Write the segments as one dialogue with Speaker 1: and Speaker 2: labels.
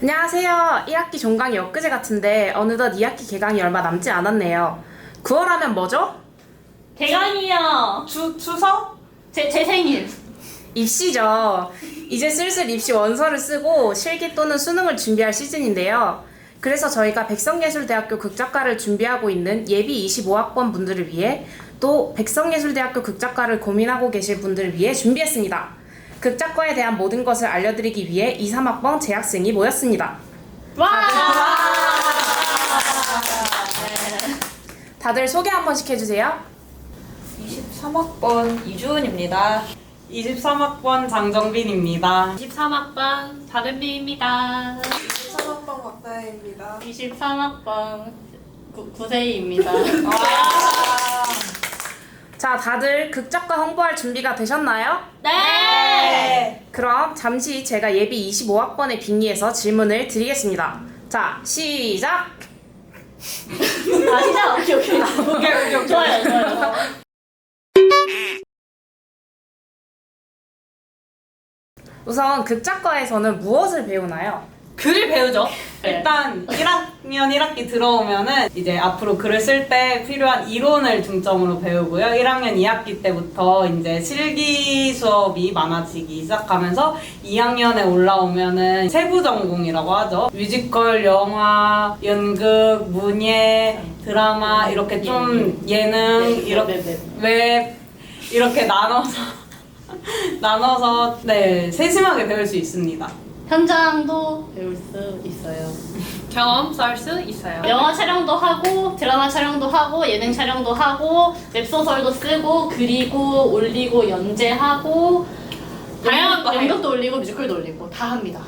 Speaker 1: 안녕하세요. 1학기 종강이 엊그제 같은데 어느덧 2학기 개강이 얼마 남지 않았네요. 9월 하면 뭐죠?
Speaker 2: 개강이요.
Speaker 3: 추, 추석?
Speaker 2: 제, 제 생일.
Speaker 1: 입시죠. 이제 슬슬 입시 원서를 쓰고 실기 또는 수능을 준비할 시즌인데요. 그래서 저희가 백성예술대학교 극작가를 준비하고 있는 예비 25학번 분들을 위해 또 백성예술대학교 극작가를 고민하고 계실 분들을 위해 준비했습니다. 극작가에 대한 모든 것을 알려드리기 위해 2, 3학번 재학생이 모였습니다.
Speaker 2: 와!
Speaker 1: 다들 소개 한 번씩 해주세요.
Speaker 4: 23학번 이주은입니다.
Speaker 3: 23학번 장정빈입니다.
Speaker 2: 23학번 박은비입니다.
Speaker 5: 23학번 박다혜입니다.
Speaker 2: 23학번 구세희입니다.
Speaker 1: 자, 다들 극작가 홍보할 준비가 되셨나요?
Speaker 2: 네!
Speaker 1: 그럼 잠시 제가 예비 25학번의 빙의에서 질문을 드리겠습니다. 자, 시작!
Speaker 2: 아시죠? 오케이, 오케이.
Speaker 3: 오케이, 오케이,
Speaker 2: 좋아요, 좋아요.
Speaker 1: 우선 극작과에서는 무엇을 배우나요?
Speaker 3: 글을 배우죠.
Speaker 2: 네.
Speaker 3: 일단 1학년 1학기 들어오면은 이제 앞으로 글을 쓸 때 필요한 이론을 중점으로 배우고요. 1학년 2학기 때부터 이제 실기 수업이 많아지기 시작하면서 2학년에 올라오면은 세부 전공이라고 하죠. 뮤지컬, 영화, 연극, 문예, 드라마 이렇게 좀 예능
Speaker 2: 네,
Speaker 3: 이렇게
Speaker 2: 네, 네.
Speaker 3: 웹 이렇게 나눠서 나눠서 네 세심하게 배울 수 있습니다.
Speaker 2: 현장도 배울 수 있어요.
Speaker 6: 경험 쌓을 수 있어요.
Speaker 2: 영화 촬영도 하고 드라마 촬영도 하고 예능 촬영도 하고 웹소설도 쓰고 그리고 올리고 연재하고
Speaker 6: 다양한 거.
Speaker 2: 연극도 올리고 뮤지컬도 올리고 다 합니다.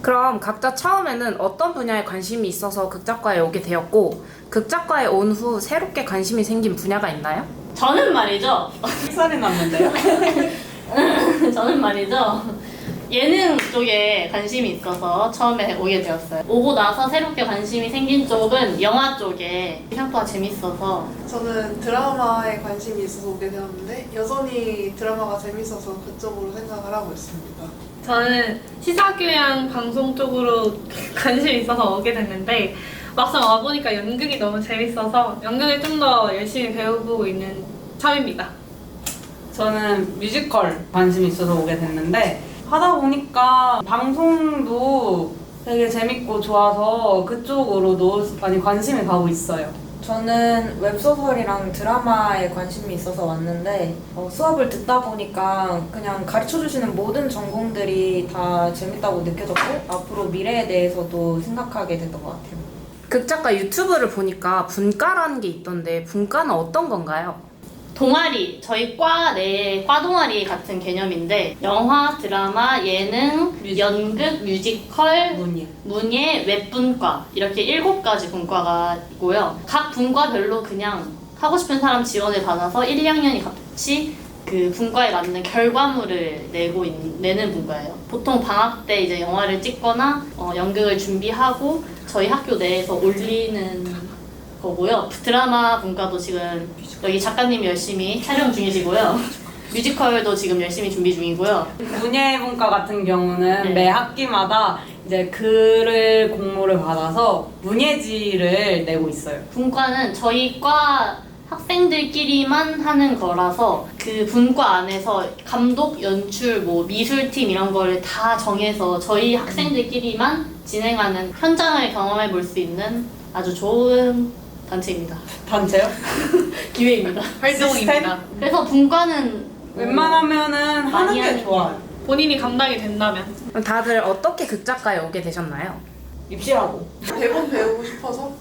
Speaker 1: 그럼 각자 처음에는 어떤 분야에 관심이 있어서 극작과에 오게 되었고, 극작과에 온 후 새롭게 관심이 생긴 분야가 있나요?
Speaker 2: 저는 말이죠.
Speaker 3: 햇살이 났는데요.
Speaker 2: 저는 말이죠. 예능 쪽에 관심이 있어서 처음에 오게 되었어요. 오고 나서 새롭게 관심이 생긴 쪽은 영화 쪽에 생각보다 재밌어서
Speaker 5: 저는 드라마에 관심이 있어서 오게 되었는데 여전히 드라마가 재밌어서 그쪽으로 생각을 하고 있습니다.
Speaker 6: 저는 시사교양 방송 쪽으로 관심이 있어서 오게 됐는데 막상 와보니까 연극이 너무 재밌어서 연극을 좀 더 열심히 배워보고 있는 참입니다.
Speaker 3: 저는 뮤지컬 관심이 있어서 오게 됐는데 하다 보니까 방송도 되게 재밌고 좋아서 그쪽으로도 많이 관심이 가고 있어요.
Speaker 4: 저는 웹소설이랑 드라마에 관심이 있어서 왔는데 어, 수업을 듣다 보니까 그냥 가르쳐 주시는 모든 전공들이 다 재밌다고 느껴졌고 앞으로 미래에 대해서도 생각하게 됐던 것 같아요.
Speaker 1: 극작가 유튜브를 보니까 분과라는 게 있던데, 분과는 어떤 건가요?
Speaker 2: 동아리 저희 과 내에 과 동아리 같은 개념인데 영화, 드라마, 예능, 연극, 뮤지컬,
Speaker 3: 문예.
Speaker 2: 문예, 웹분과 이렇게 일곱 가지 분과가 있고요. 각 분과별로 그냥 하고 싶은 사람 지원을 받아서 1, 2학년이 같이 그 분과에 맞는 결과물을 내고 있, 내는 분과예요. 보통 방학 때 이제 영화를 찍거나 어, 연극을 준비하고 저희 학교 내에서 올리는 거고요. 드라마 분과도 지금 여기 작가님이 열심히 촬영 중이시고요. 뮤지컬도 지금 열심히 준비 중이고요.
Speaker 3: 문예분과 같은 경우는
Speaker 2: 네.
Speaker 3: 매 학기마다 이제 글을 공모를 받아서 문예지를 내고 있어요.
Speaker 2: 분과는 저희 과 학생들끼리만 하는 거라서 그 분과 안에서 감독, 연출, 뭐 미술팀 이런 거를 다 정해서 저희 학생들끼리만 진행하는 현장을 경험해 볼 수 있는 아주 좋은 단체입니다.
Speaker 3: 단체요?
Speaker 2: 기회입니다.
Speaker 6: 활동입니다.
Speaker 2: 그래서 분과는
Speaker 3: 웬만하면은 하는
Speaker 2: 많이
Speaker 3: 게
Speaker 2: 하는
Speaker 3: 좋아요.
Speaker 6: 본인이 감당이 된다면.
Speaker 1: 그럼 다들 어떻게 극작과에 오게 되셨나요?
Speaker 3: 입시하고.
Speaker 5: 대본 배우고 싶어서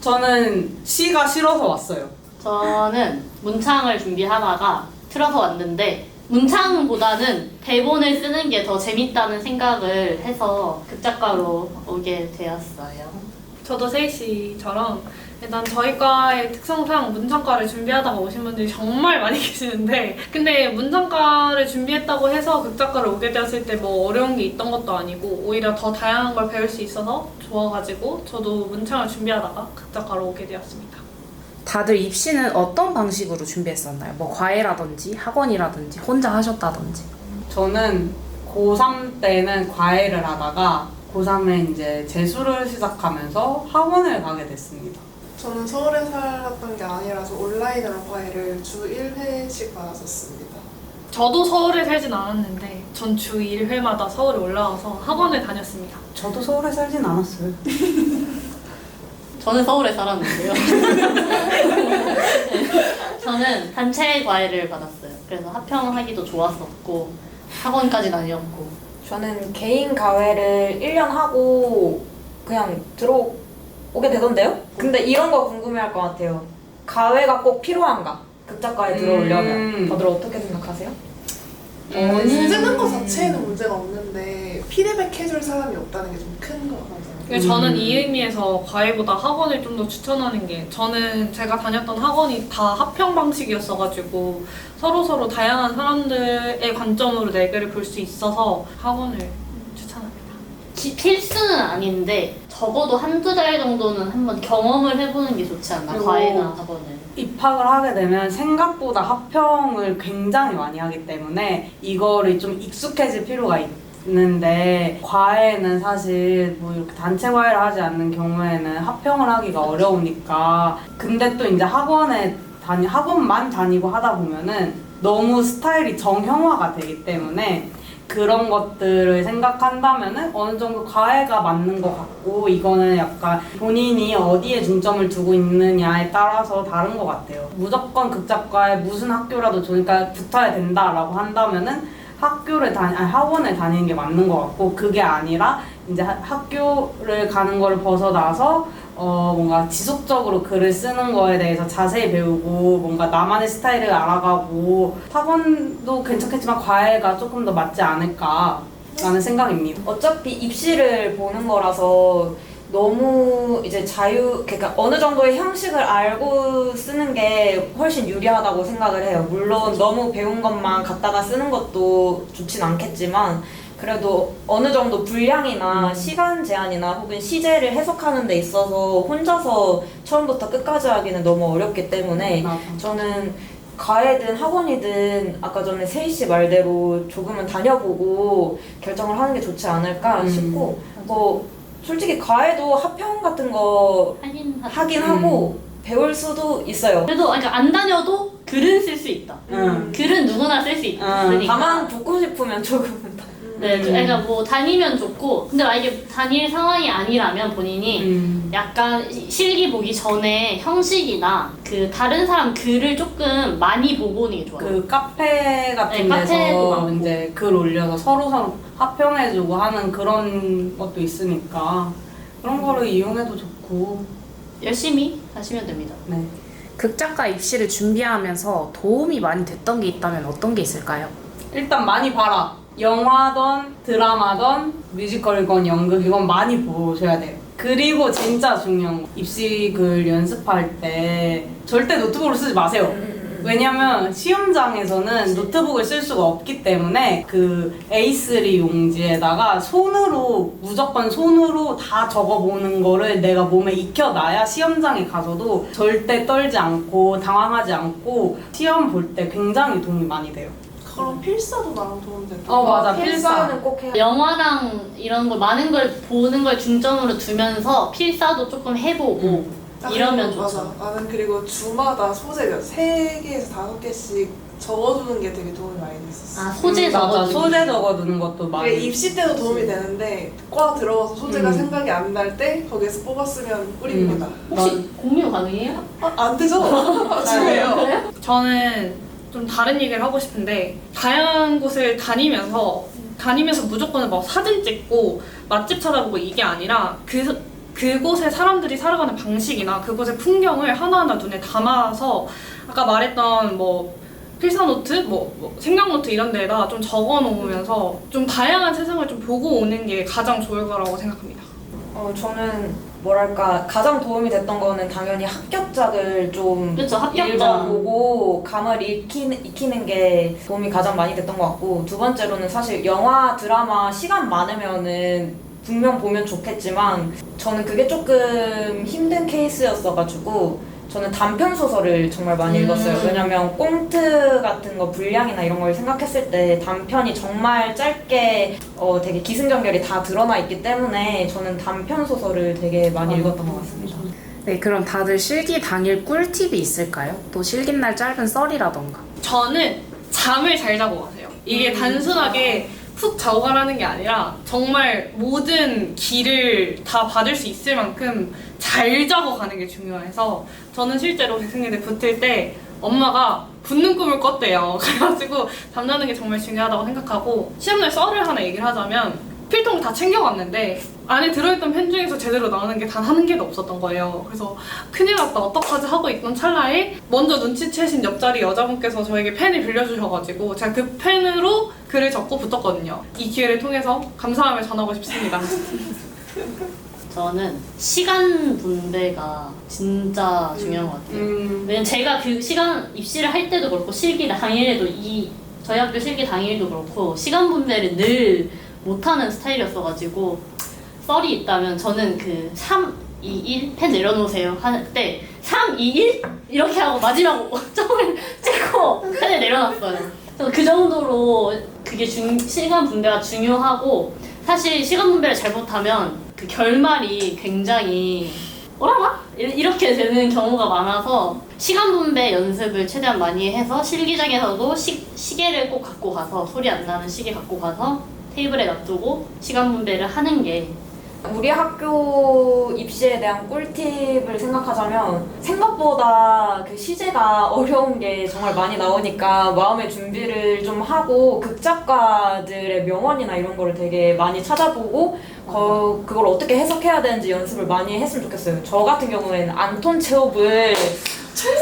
Speaker 3: 저는 시가 싫어서 왔어요.
Speaker 2: 저는 문창을 준비하다가 틀어서 왔는데 문창보다는 대본을 쓰는 게 더 재밌다는 생각을 해서 극작가로 오게 되었어요.
Speaker 6: 저도 세희 씨처럼 일단 저희 과의 특성상 문창과를 준비하다가 오신 분들이 정말 많이 계시는데 근데 문창과를 준비했다고 해서 극작과를 오게 되었을 때 뭐 어려운 게 있던 것도 아니고 오히려 더 다양한 걸 배울 수 있어서 좋아가지고 저도 문창을 준비하다가 극작과로 오게 되었습니다.
Speaker 1: 다들 입시는 어떤 방식으로 준비했었나요? 뭐 과외라든지 학원이라든지 혼자 하셨다든지.
Speaker 3: 저는 고3 때는 과외를 하다가 고3에 이제 재수를 시작하면서 학원을 가게 됐습니다.
Speaker 5: 저는 서울에 살았던 게 아니라서 온라인으로 과외를 주 1회씩 받았었습니다.
Speaker 6: 저도 서울에 살진 않았는데 전 주 1회마다 서울에 올라와서 학원을 다녔습니다.
Speaker 3: 저도 서울에 살진 않았어요.
Speaker 2: 저는 서울에 살았는데요. 저는 단체 과외를 받았어요. 그래서 합평하기도 좋았었고 학원까지 다녔고
Speaker 4: 저는 개인 가회를 1년 하고 그냥 들어 오게 되던데요? 근데 이런 거 궁금해할 것 같아요. 가회가 꼭 필요한가? 극작가에 들어오려면
Speaker 3: 음.
Speaker 4: 다들 어떻게 생각하세요?
Speaker 5: 어, 쓰는 거 자체에는 문제가 없는데 피드백 해줄 사람이 없다는 게 좀 큰 거 같아요.
Speaker 6: 그래서 저는 이 의미에서 과외보다 학원을 좀 더 추천하는 게 저는 제가 다녔던 학원이 다 합평 방식이었어가지고 서로 서로 다양한 사람들의 관점으로 내게를 볼 수 있어서 학원을 추천합니다.
Speaker 2: 기- 필수는 아닌데 적어도 한두 달 정도는 한번 경험을 해보는 게 좋지 않나
Speaker 3: 그리고
Speaker 2: 과외나 학원을.
Speaker 3: 입학을 하게 되면 생각보다 합평을 굉장히 많이 하기 때문에 이거를 좀 익숙해질 필요가 있는데 과외는 사실 뭐 이렇게 단체 과외를 하지 않는 경우에는 합평을 하기가 어려우니까. 근데 또 이제 학원에 다니 학원만 다니고 하다 보면은 너무 스타일이 정형화가 되기 때문에 그런 것들을 생각한다면은 어느 정도 과외가 맞는 것 같고 이거는 약간 본인이 어디에 중점을 두고 있느냐에 따라서 다른 것 같아요. 무조건 극작과에 무슨 학교라도 좋으니까 붙어야 된다라고 한다면은 학교를 다니 아니 학원을 다니는 게 맞는 것 같고 그게 아니라 이제 하- 학교를 가는 거를 벗어나서 어 뭔가 지속적으로 글을 쓰는 거에 대해서 자세히 배우고 뭔가 나만의 스타일을 알아가고 학원도 괜찮겠지만 과외가 조금 더 맞지 않을까라는 생각입니다.
Speaker 4: 어차피 입시를 보는 거라서 너무 이제 자유, 그러니까 어느 정도의 형식을 알고 쓰는 게 훨씬 유리하다고 생각을 해요. 물론 너무 배운 것만 갖다가 쓰는 것도 좋진 않겠지만 그래도 어느 정도 분량이나 시간 제한이나 혹은 시제를 해석하는 데 있어서 혼자서 처음부터 끝까지 하기는 너무 어렵기 때문에
Speaker 3: 맞아.
Speaker 4: 저는 과외든 학원이든 아까 전에 세희 씨 말대로 조금은 다녀보고 결정을 하는 게 좋지 않을까
Speaker 3: 음.
Speaker 4: 싶고 뭐 솔직히 과외도 합평 같은 거
Speaker 2: 하긴 하-
Speaker 4: 하긴
Speaker 3: 음.
Speaker 4: 하고 배울 수도 있어요.
Speaker 2: 그래도 그러니까 안 다녀도 글은 쓸 수 있다.
Speaker 3: 응.
Speaker 2: 글은 누구나 쓸 수 있으니까.
Speaker 4: 다만 붙고 싶으면 조금은 다.
Speaker 2: 네,
Speaker 3: 음.
Speaker 2: 그러니까 뭐 다니면 좋고 근데 만약에 다닐 상황이 아니라면 본인이
Speaker 3: 음.
Speaker 2: 약간 시- 실기 보기 전에 형식이나 그 다른 사람 글을 조금 많이 보고 오는 게 좋아요.
Speaker 3: 그 카페 같은
Speaker 2: 네, 카페도
Speaker 3: 데서
Speaker 2: 많고.
Speaker 3: 이제 글 올려서 서로 서로 합평해주고 하는 그런 것도 있으니까 그런 거를 이용해도 좋고
Speaker 2: 열심히 하시면 됩니다.
Speaker 3: 네.
Speaker 1: 극작가 입시를 준비하면서 도움이 많이 됐던 게 있다면 어떤 게 있을까요?
Speaker 3: 일단 많이 봐라. 영화든 드라마든 뮤지컬이건 연극이건 많이 보셔야 돼요. 그리고 진짜 중요한 거 입시 글 연습할 때 절대 노트북으로 쓰지 마세요. 왜냐면 시험장에서는 노트북을 쓸 수가 없기 때문에 그 A3 용지에다가 손으로 무조건 손으로 다 적어보는 거를 내가 몸에 익혀놔야 시험장에 가서도 절대 떨지 않고 당황하지 않고 시험 볼 때 굉장히 도움이 많이 돼요.
Speaker 5: 그럼 필사도 나랑 도움 된다.
Speaker 3: 어 맞아 필사.
Speaker 4: 필사는 꼭 해야
Speaker 2: 영화랑 이런 걸 많은 걸 보는 걸 중점으로 두면서 필사도 조금 해보고
Speaker 5: 아,
Speaker 2: 이러면
Speaker 5: 그리고
Speaker 2: 좋죠.
Speaker 5: 맞아. 나는 그리고 주마다 소재가 세 개에서 다섯 개씩 적어두는 게 되게 도움이 많이 됐었어.
Speaker 2: 아 소재
Speaker 3: 음, 맞아
Speaker 2: 적어두기.
Speaker 3: 소재 적어두는 것도
Speaker 5: 이게
Speaker 3: 많이.
Speaker 5: 입시 때도 도움이 되는데 과 들어가서 소재가
Speaker 3: 음.
Speaker 5: 생각이 안 날 때 거기에서 뽑았으면
Speaker 3: 음.
Speaker 5: 꿀입니다.
Speaker 2: 혹시 공유 가능해요?
Speaker 5: 아, 안 되죠? 중요해요.
Speaker 6: 저는 좀 다른 얘기를 하고 싶은데 다양한 곳을 다니면서 다니면서 무조건 막 사진 찍고 맛집 찾아보고 이게 아니라 그 그곳의 사람들이 살아가는 방식이나 그곳의 풍경을 하나하나 눈에 담아서 아까 말했던 뭐 필사 노트, 뭐, 뭐 생각 노트 이런 데다 좀 적어 놓으면서 좀 다양한 세상을 좀 보고 오는 게 가장 좋을 거라고 생각합니다.
Speaker 4: 어, 저는 뭐랄까 가장 도움이 됐던 거는 당연히 합격작을 좀
Speaker 2: 그렇죠, 합격작.
Speaker 4: 읽어보고 감을 익히는, 익히는 게 도움이 가장 많이 됐던 것 같고 두 번째로는 사실 영화 드라마 시간 많으면은 분명 보면 좋겠지만 저는 그게 조금 힘든 케이스였어가지고 저는 단편 소설을 정말 많이
Speaker 2: 음.
Speaker 4: 읽었어요. 왜냐면 꽁트 같은 거 분량이나 이런 걸 생각했을 때 단편이 정말 짧게 어, 되게 기승전결이 다 드러나 있기 때문에 저는 단편 소설을 되게 많이 읽었던 것 같습니다.
Speaker 1: 네, 그럼 다들 실기 당일 꿀팁이 있을까요? 또 실기날 짧은 썰이라던가.
Speaker 6: 저는 잠을 잘 자고 가세요. 이게 단순하게 푹 자고 가라는 게 아니라 정말 모든 길을 다 받을 수 있을 만큼 잘 자고 가는 게 중요해서 저는 실제로 백승예대 붙을 때 엄마가 붙는 꿈을 꿨대요. 그래가지고 잠자는 게 정말 중요하다고 생각하고 시험날 썰을 하나 얘기를 하자면 필통 다 챙겨갔는데 안에 들어있던 펜 중에서 제대로 나오는 게 단 한 개도 없었던 거예요. 그래서 큰일 났다 어떡하지 하고 있던 찰나에 먼저 눈치채신 옆자리 여자분께서 저에게 펜을 빌려주셔가지고 제가 그 펜으로 글을 적고 붙었거든요. 이 기회를 통해서 감사함을 전하고 싶습니다.
Speaker 2: 저는 시간 분배가 진짜 중요한 것 같아요.
Speaker 3: 음.
Speaker 2: 왜냐면 제가 그 시간 입시를 할 때도 그렇고 실기 당일에도 이 저희 학교 실기 당일도 그렇고 시간 분배를 늘 못하는 스타일이었어가지고 썰이 있다면 저는 그 3, 2, 1, 펜 내려놓으세요 할 때 3, 2, 1 이렇게 하고 마지막 점을 찍고 펜을 내려놨어요. 그래서 그 정도로 그게 중, 시간 분배가 중요하고 사실 시간 분배를 잘못하면 그 결말이 굉장히 뭐라나? 이렇게 되는 경우가 많아서 시간 분배 연습을 최대한 많이 해서 실기장에서도 시, 시계를 꼭 갖고 가서 소리 안 나는 시계 갖고 가서 테이블에 놔두고 시간 분배를 하는 게
Speaker 4: 우리 학교 입시에 대한 꿀팁을 생각하자면 생각보다 그 시제가 어려운 게 정말 많이 나오니까 마음의 준비를 좀 하고 극작가들의 명언이나 이런 거를 되게 많이 찾아보고 거, 그걸 어떻게 해석해야 되는지 연습을 많이 했으면 좋겠어요. 저 같은 경우에는 안톤 체홉을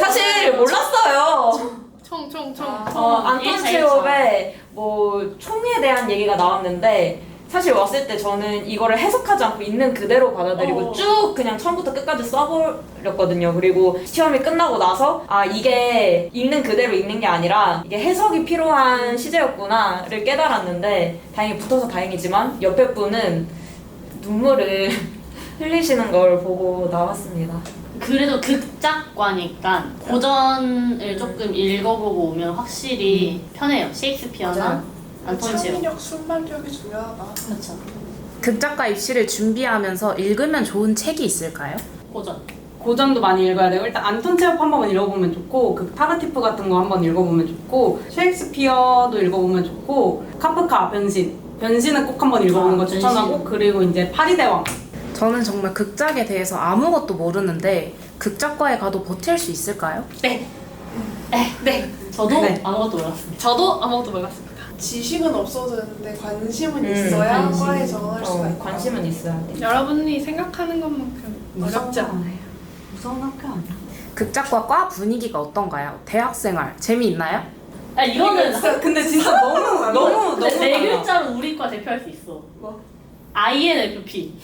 Speaker 4: 사실 몰랐어요.
Speaker 6: 총총총.
Speaker 4: 어, 안톤 체홉에 뭐 총에 대한 얘기가 나왔는데 사실 왔을 때 저는 이거를 해석하지 않고 있는 그대로 받아들이고
Speaker 2: 어.
Speaker 4: 쭉 그냥 처음부터 끝까지 써버렸거든요. 그리고 시험이 끝나고 나서 아 이게 읽는 그대로 읽는 게 아니라 이게 해석이 필요한 시제였구나를 깨달았는데 다행히 붙어서 다행이지만 옆에 분은 눈물을 흘리시는 걸 보고 나왔습니다.
Speaker 2: 그래도 극작과니까 고전을 조금 읽어보고 오면 확실히 편해요. 셰익스피어나
Speaker 4: 맞아요.
Speaker 2: 안톤 체호.
Speaker 5: 창의력, 순발력이 중요하다.
Speaker 2: 그렇죠.
Speaker 1: 극작가 입시를 준비하면서 읽으면 좋은 책이 있을까요?
Speaker 2: 고전.
Speaker 3: 고전도 많이 읽어야 되고 일단 안톤 체홉 한번 읽어보면 좋고 그 타르티프 같은 거 한번 읽어보면 좋고 셰익스피어도 읽어보면 좋고 카프카 변신 변신은 꼭 한번 읽어보는 거
Speaker 2: 아,
Speaker 3: 추천하고
Speaker 2: 변신.
Speaker 3: 그리고 이제 파리대왕
Speaker 1: 저는 정말 극작에 대해서 아무것도 모르는데 극작과에 가도 버틸 수 있을까요?
Speaker 6: 네. 네.
Speaker 2: 저도
Speaker 3: 네.
Speaker 2: 아무것도 몰랐습니다.
Speaker 6: 저도 아무것도 몰랐습니다.
Speaker 5: 지식은 없어도 되는데 관심은
Speaker 4: 음,
Speaker 5: 있어야
Speaker 2: 관심.
Speaker 5: 과에 정할 수가
Speaker 4: 어,
Speaker 5: 있다.
Speaker 4: 관심은 있어야 돼.
Speaker 6: 여러분이 생각하는 것만큼 어렵지 않아요.
Speaker 3: 무서운 학교 아니야?
Speaker 1: 극작과 과 분위기가 어떤가요? 대학생활 재미있나요?
Speaker 2: 아 이거는
Speaker 3: 진짜 근데 진짜 너무 너무 너무
Speaker 2: 네
Speaker 3: 달라.
Speaker 2: 글자로 우리 과 대표할 수 있어.
Speaker 5: 뭐?
Speaker 2: INFP.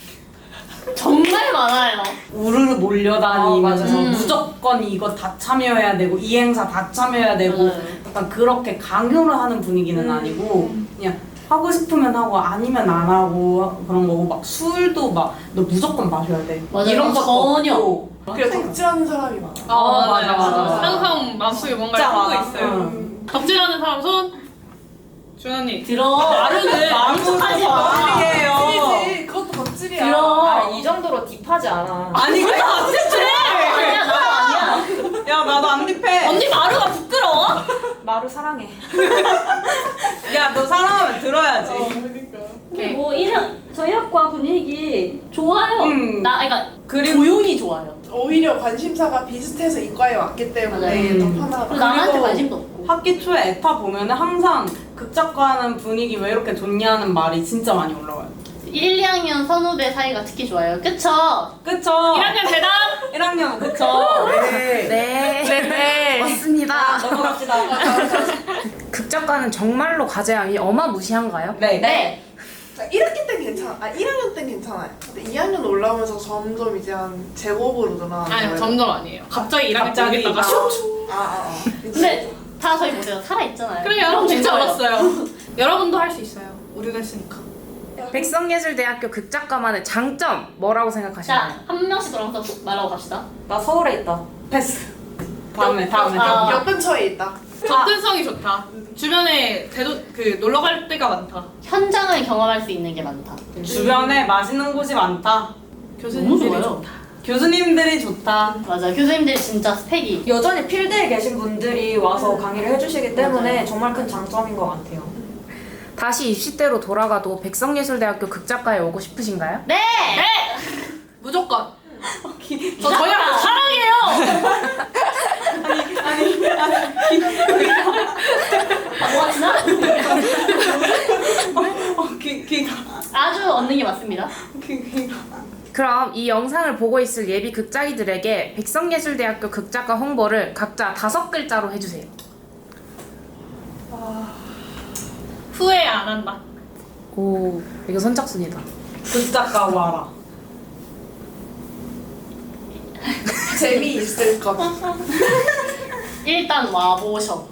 Speaker 2: 정말 많아요.
Speaker 3: 우르르 몰려다니면서
Speaker 4: 어,
Speaker 2: 맞아요.
Speaker 3: 무조건 이거 다 참여해야 되고 이 행사 다 참여해야 되고
Speaker 2: 맞아요.
Speaker 3: 약간 그렇게 강요를 하는 분위기는
Speaker 5: 음.
Speaker 3: 아니고 그냥 하고 싶으면 하고 아니면 안 하고 그런 거고 막 술도 막 너 무조건 마셔야 돼
Speaker 2: 맞아요.
Speaker 3: 이런 것도
Speaker 2: 전혀.
Speaker 3: 없고.
Speaker 5: 그래 덕질하는 사람이 많아.
Speaker 6: 아,
Speaker 3: 맞아, 맞아, 맞아.
Speaker 6: 항상 마음속에 뭔가
Speaker 3: 진짜
Speaker 6: 품고
Speaker 3: 많아.
Speaker 6: 있어요.
Speaker 3: 응.
Speaker 5: 음.
Speaker 6: 덕질하는 사람 손. 준현이.
Speaker 2: 들어.
Speaker 6: 마루는
Speaker 2: 하지 마.
Speaker 3: 덕질이에요
Speaker 5: 덕질이지. 그것도 덕질이야.
Speaker 2: 들어.
Speaker 4: 아, 이 정도로 딥하지 않아.
Speaker 3: 아니 그래 안
Speaker 2: 아니야 나도 아니야.
Speaker 3: 야 나도 안 립해
Speaker 6: 언니 마루가 부끄러워?
Speaker 4: 마루 사랑해.
Speaker 3: 야너 사랑하면 들어야지
Speaker 5: 어, 그러니까.
Speaker 2: 근데 뭐 이런 저희 학과 분위기 좋아요.
Speaker 3: 음.
Speaker 2: 나 그러니까
Speaker 3: 그리고-
Speaker 2: 조용히 좋아요.
Speaker 5: 오히려 관심사가 비슷해서 이과에 왔기 때문에
Speaker 2: 맞아요.
Speaker 5: 더
Speaker 3: 음.
Speaker 5: 편하다.
Speaker 2: 그리고 남한테 관심도 없고.
Speaker 3: 학기 초에 에타 보면은 항상 극작가는 분위기 왜 이렇게 좋냐는 말이 진짜 많이 올라와요
Speaker 2: 1, 2학년 선후배 사이가 특히 좋아요. 그쵸?
Speaker 3: 그쵸?
Speaker 6: 1학년 대답.
Speaker 3: 1학년 그쵸?
Speaker 1: 네. 네. 맞습니다.
Speaker 4: 넘어갑시다.
Speaker 1: 극작과는 정말로 과제량이 어마무시한가요?
Speaker 3: 네.
Speaker 2: 네.
Speaker 5: 자, 1학기 땐 괜찮아. 아, 1학년 땐 괜찮아요. 근데 2학년 올라오면서 점점 이제 한 제곱으로 늘어나는.
Speaker 6: 점점 아니에요. 갑자기 1학년
Speaker 3: 갑자기
Speaker 6: 되겠다가
Speaker 3: 아.
Speaker 6: 슉.
Speaker 5: 아, 아, 아.
Speaker 2: 근데 다 저희 보세요. 살아있잖아요.
Speaker 6: 그래 여러분 진짜. 알았어요. 여러분도 할 수 있어요. 우리가 했으니까.
Speaker 1: 백성예술대학교 극작과만의 장점 뭐라고 생각하시나요?
Speaker 2: 자, 한 명씩 돌아가서 말하고 갑시다.
Speaker 4: 나 서울에 있다.
Speaker 3: 패스. 다음에 다음에.
Speaker 2: 아.
Speaker 5: 역 근처에 있다.
Speaker 6: 접근성이 좋다. 주변에 대도 그 놀러 갈 데가 많다.
Speaker 2: 현장을 경험할 수 있는 게 많다.
Speaker 3: 주변에 맛있는 곳이 많다.
Speaker 6: 교수님들이
Speaker 2: 너무 좋아요.
Speaker 6: 좋다.
Speaker 3: 교수님들이 좋다.
Speaker 2: 맞아. 교수님들이 진짜 스펙이
Speaker 4: 여전히 필드에 계신 분들이 와서 강의를 해주시기 때문에
Speaker 2: 맞아요.
Speaker 4: 정말 큰 장점인 것 같아요.
Speaker 1: 다시 입시대로 돌아가도 백성예술대학교 극작가에 오고 싶으신가요?
Speaker 2: 네.
Speaker 6: 무조건. 저 저희 학교 사랑해요.
Speaker 2: 바보같이나
Speaker 3: 어, 귀, 귀가.
Speaker 2: 아주 얻는 게 맞습니다.
Speaker 3: 귀, 귀가.
Speaker 1: 그럼 이 영상을 보고 있을 예비 극작이들에게 백성예술대학교 극작가 홍보를 각자 다섯 글자로 해주세요.
Speaker 6: 후회 안 한다.
Speaker 1: 오, 이거 선착순이다.
Speaker 3: 극작가 와라.
Speaker 5: 재미있을 것.
Speaker 2: 일단 와보셔.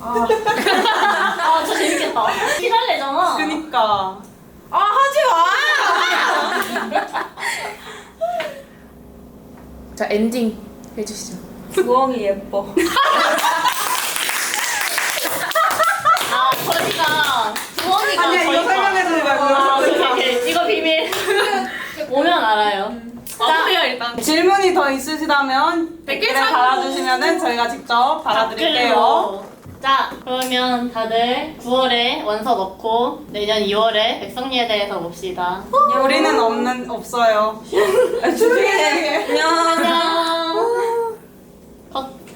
Speaker 2: 아, 아, 저 재밌겠다. 피날레잖아.
Speaker 3: 그니까.
Speaker 4: 아 하지 마!
Speaker 1: 자, 엔딩 해주시죠.
Speaker 4: 부엉이 예뻐.
Speaker 2: 아, 저희가 부엉이가
Speaker 3: 아니야, 이거
Speaker 2: 저희가-
Speaker 3: 설명해주지 말고.
Speaker 2: 아, 오케이, 오케이. 이거 비밀. 오면 알아요.
Speaker 6: 마무리야 일단.
Speaker 3: 질문이 더 있으시다면
Speaker 6: 댓글
Speaker 3: 댓글에
Speaker 6: 참고.
Speaker 3: 달아주시면 저희가 직접 달아드릴게요.
Speaker 2: 댓글로. 자, 그러면 다들 9월에 원서 넣고 내년 2월에 백성예대에서 봅시다.
Speaker 3: 우리는 없는 없어요.
Speaker 4: 안녕.
Speaker 2: 안녕.